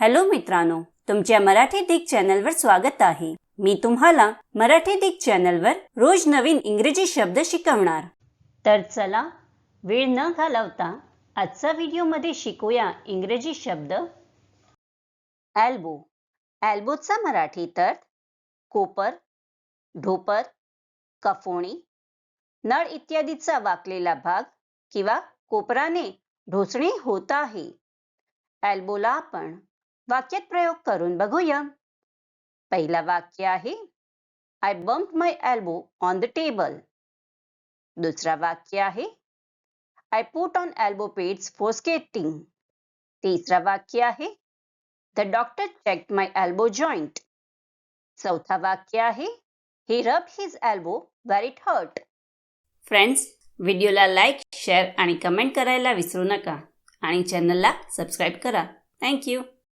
Hello मित्रांनो तुमच्या मराठी दिग चॅनलवर स्वागत आहे. मी तुम्हाला मराठी दिग चॅनलवर रोज नवीन इंग्रजी शब्द शिकवणार. तर चला वेळ न घालवता आजचा व्हिडिओमध्ये शिकूया इंग्रजी शब्द. ॲल्बो ॲल्बोचा मराठी तर कोपर ढोपर कफोणी नळ इत्यादीचा वाकलेला भाग किंवा कोपराने ढोसणे होत आहे. ॲल्बोला आपण वाक्यात प्रयोग करून बघूया. पहिला वाक्य आहे I bump my elbow on the table दुसरा वाक्य आहे I put on elbow pads for skating तिसरा वाक्य आहे the doctor check my elbow joint चौथा वाक्य आहे he rub his elbow where it hurt friends व्हिडिओला लाईक शेअर आणि कमेंट करायला विसरू नका. आणि चॅनलला सबस्क्राईब करा. थँक्यू